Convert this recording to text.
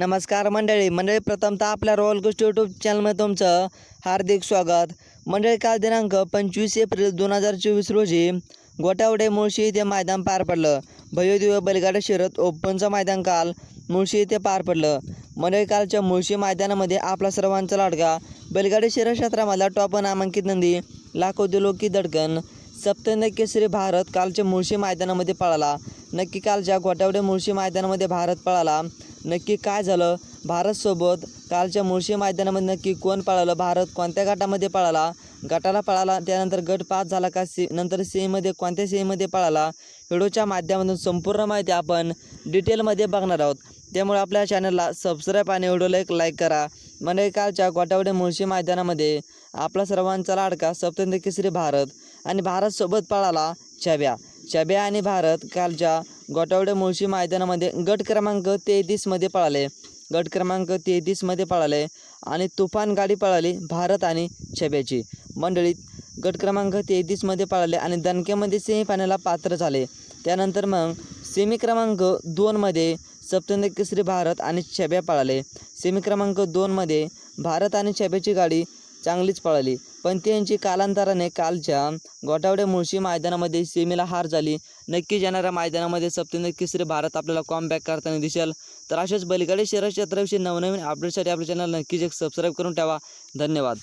नमस्कार मंडळी. मंडळी प्रथमतः आपल्या रॉयल गोष्ट यूट्यूब चॅनलमध्ये तुमचं हार्दिक स्वागत. मंडळी काल दिनांक पंचवीस एप्रिल दोन हजार चोवीस रोजी गोटावडे मुळशी येथे मैदान पार पडलं. भयोदिव बैलगाडा शिरत ओपनचं मैदान काल मुळशी येथे पार पडलं. मंडळी कालच्या मुळशी मैदानामध्ये आपला सर्वांचा लाडका बैलगाडी शर्यत क्षेत्रामधला टॉप नामांकित नंदी लाखो दडकन की सप्तंद केसरी भारत कालच्या मुळशी मैदानामध्ये पळाला. नक्की कालच्या गोटावडे मुळशी मैदानामध्ये भारत पळाला. नक्की काय झालं? भारतसोबत कालच्या मुळशी मैदानामध्ये नक्की कोण पळालं? भारत कोणत्या गटामध्ये पळाला? गटाला पळाला त्यानंतर गट पास झाला का? सी नंतर सीमध्ये कोणत्या सीमध्ये पळाला? व्हिडिओच्या माध्यमातून संपूर्ण माहिती आपण डिटेलमध्ये बघणार आहोत. त्यामुळे आपल्या चॅनलला सबस्क्राईब आणि व्हिडिओला एक लाईक करा. म्हणजे कालच्या गोटावडे मुळशी मैदानामध्ये आपला सर्वांचा लाडका सप्तंद केसरी भारत आणि भारतसोबत पळाला छब्या. छब्या आणि भारत कालच्या गोटावडे मुळशी मैदानामध्ये गट क्रमांक तेहतीसमध्ये पळाले. गट क्रमांक तेहतीसमध्ये पळाले आणि तुफान गाडी पळाली भारत आणि छब्याची. मंडळीत गट क्रमांक तेहतीसमध्ये पळाले आणि दणक्यामध्ये सेमीफायनलला पात्र झाले. त्यानंतर मग सेमी क्रमांक दोनमध्ये सप्तंद केसरी भारत आणि छब्या पळाले. सेमी क्रमांक दोनमध्ये भारत आणि छब्याची गाडी चांगलीच पळाली. पण त्यांची कालांतराने कालच्या गोटावडे मुळशी मैदानामध्ये सेमीला हार झाली. नक्कीच येणाऱ्या मैदानामध्ये सप्तंद केसरी भारत आपल्याला कॉमबॅक करताना दिसेल. तर अशाच बलिकडे शहर क्षेत्राविषयी नवनवीन अपडेटसाठी आपल्या चॅनल नक्कीच एक सबस्क्राईब करून ठेवा. धन्यवाद.